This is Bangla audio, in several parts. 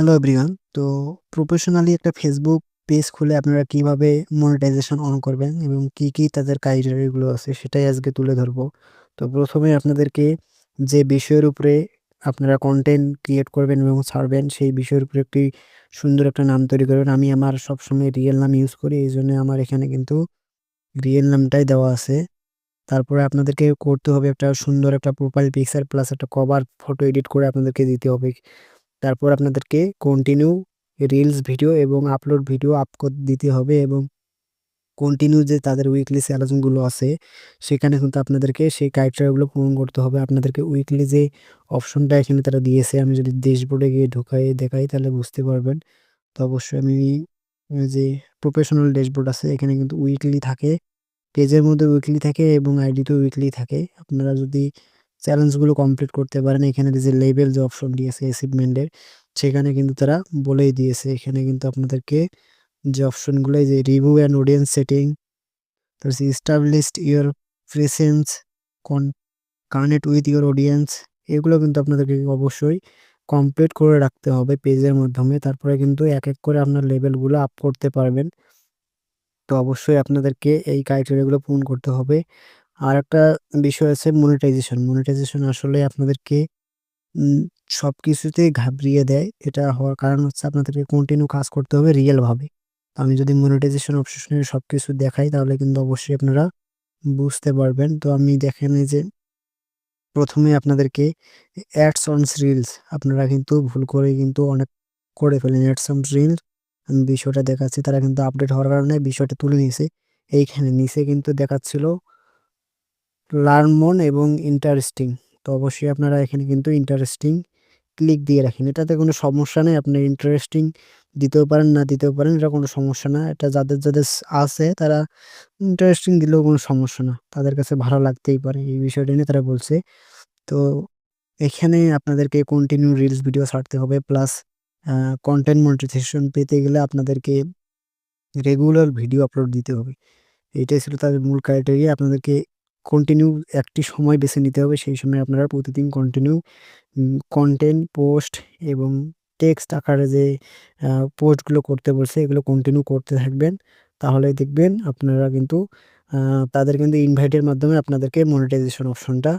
হ্যালো এভরিওয়ান তো প্রফেশনালি একটা ফেসবুক পেজ খুলে আপনারা কীভাবে মনিটাইজেশন অন করবেন এবং কি কি তাদের ক্রাইটেরিয়াগুলো আছে সেটাই আজকে তুলে ধরবো। তো প্রথমে আপনাদেরকে যে বিষয়ের উপরে আপনারা কন্টেন্ট ক্রিয়েট করবেন এবং ছাড়বেন সেই বিষয়ের উপরে একটি সুন্দর একটা নাম তৈরি করবেন। আমি আমার সবসময় রিয়েল নাম ইউজ করি, এই জন্য আমার এখানে কিন্তু রিয়েল নামটাই দেওয়া আছে। তারপরে আপনাদেরকে করতে হবে একটা সুন্দর একটা প্রোফাইল পিকচার প্লাস একটা কভার ফটো এডিট করে আপনাদেরকে দিতে হবে। তারপর আপনাদেরকে কন্টিনিউ রিলস ভিডিও এবং আপলোড ভিডিও আপ দিতে হবে এবং কন্টিনিউ যে তাদের উইকলি স্যালারিগুলো আছে, সেখানে কিন্তু আপনাদেরকে সেই ক্রাইটেরিয়াগুলো পূরণ করতে হবে। আপনাদেরকে উইকলি যে অপশনটা এখানে তারা দিয়েছে, আমি যদি ড্যাশবোর্ডে গিয়ে ঢোকাই, দেখাই, তাহলে বুঝতে পারবেন। তো অবশ্যই আমি যে প্রফেশনাল ড্যাশবোর্ড আছে, এখানে কিন্তু উইকলি থাকে পেজের মধ্যে উইকলি থাকে এবং আইডিতেও উইকলি থাকে। আপনারা যদি চ্যালেঞ্জগুলো কমপ্লিট করতে পারেন। এখানে যে লেভেল যে অপশন দিয়েছে অ্যাচিভমেন্টের সেখানে কিন্তু তারা বলেই দিয়েছে। এখানে কিন্তু আপনাদেরকে যে অপশনগুলো যে রিভিউ অ্যান্ড অডিয়েন্স সেটিং তারপর established your presence con connect with your audience এগুলো কিন্তু আপনাদেরকে অবশ্যই কমপ্লিট করে রাখতে হবে পেজের মাধ্যমে। তারপরে কিন্তু এক এক করে আপনার লেভেলগুলো আপ করতে পারবেন। তো অবশ্যই আপনাদেরকে এই ক্রাইটেরিয়াগুলো পূরণ করতে হবে। আর একটা বিষয় আছে মনিটাইজেশন মনিটাইজেশন আসলে আপনাদেরকে সব কিছুতেই ঘাবড়িয়ে দেয়। এটা হওয়ার কারণ হচ্ছে আপনাদেরকে কন্টিনিউ কাজ করতে হবে রিয়েলভাবে আমি যদি মনিটাইজেশন অপশনের সব কিছু দেখাই, তাহলে কিন্তু অবশ্যই আপনারা বুঝতে পারবেন। তো আমি দেখেন যে, প্রথমে আপনাদেরকে অ্যাডস অনস রিলস আপনারা কিন্তু ভুল করে কিন্তু অনেক করে ফেলেন অ্যাডস অন রিলস আমি বিষয়টা দেখাচ্ছি, তারা কিন্তু আপডেট হওয়ার কারণে বিষয়টা তুলে নিয়েছে। এইখানে নিচে কিন্তু দেখাচ্ছিল লার্নমন এবং ইন্টারেস্টিং। তো অবশ্যই আপনারা এখানে কিন্তু ইন্টারেস্টিং ক্লিক দিয়ে রাখেন। এটাতে কোনো সমস্যা নেই, আপনি ইন্টারেস্টিং দিতেও পারেন, না দিতেও পারেন, এটা কোনো সমস্যা না। এটা যাদের যাদের আছে তারা ইন্টারেস্টিং দিলেও কোনো সমস্যা না। তাদের কাছে ভালো লাগতেই পারে, এই বিষয়টা নিয়ে তারা বলছে। তো এখানে আপনাদেরকে কন্টিনিউ রিলস ভিডিও ছাড়তে হবে প্লাস কন্টেন্ট মনিটাইজেশন পেতে গেলে আপনাদেরকে রেগুলার ভিডিও আপলোড দিতে হবে। এটাই ছিল তাদের মূল ক্রাইটেরিয়া আপনাদেরকে কন্টিনিউ একটি সময় বেছে নিতে হবে। সেই সময় আপনারা প্রতিদিন কন্টিনিউ কন্টেন্ট পোস্ট এবং টেক্সট আকারে যে পোস্টগুলো করতে বলছে, এগুলো কন্টিনিউ করতে থাকবেন। তাহলে দেখবেন আপনারা কিন্তু তাদের কিন্তু ইনভাইটের মাধ্যমে আপনাদেরকে মনিটাইজেশন অপশনটা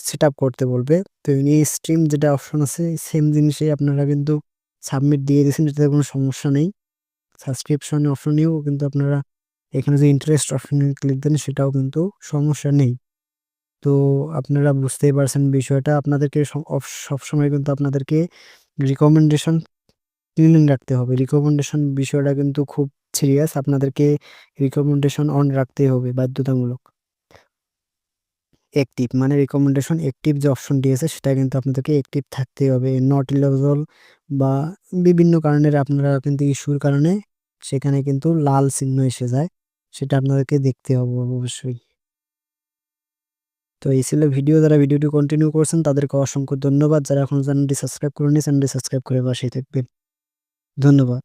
সেট আপ করতে বলবে। তো এই স্ট্রিম যেটা অপশন আছে সেম জিনিসে আপনারা কিন্তু সাবমিট দিয়ে দিয়েছেন, এটাতে কোনো সমস্যা নেই। সাবস্ক্রিপশন অপশনেও কিন্তু আপনারা এখানে যে ইন্টারেস্ট অপশনে ক্লিক দেন সেটাও কিন্তু সমস্যা নেই। তো আপনারা বুঝতেই পারছেন বিষয়টা। আপনাদেরকে সবসময় কিন্তু আপনাদেরকে রিকমেন্ডেশন ক্লিন রাখতে হবে। রিকমেন্ডেশন বিষয়টা কিন্তু খুব সিরিয়াস আপনাদেরকে রিকমেন্ডেশন অন রাখতেই হবে, বাধ্যতামূলক। অ্যাক্টিভ মানে রিকমেন্ডেশন অ্যাক্টিভ যে অপশন দিয়েছে সেটা কিন্তু আপনাদেরকে অ্যাক্টিভ থাকতেই হবে। নট ইলেবল বা বিভিন্ন কারণের আপনারা কিন্তু ইস্যুর কারণে সেখানে কিন্তু লাল চিহ্ন এসে যায়। সেটা আপনাদেরকে দেখতে হবে অবশ্যই। তো এই ছিল ভিডিও। যারা ভিডিওটি কন্টিনিউ করছেন, তাদেরকে অসংখ্য ধন্যবাদ। যারা এখন চ্যানেলটি সাবস্ক্রাইব করেনি চ্যানেলটি সাবস্ক্রাইব করে পাশেই থাকবেন। ধন্যবাদ।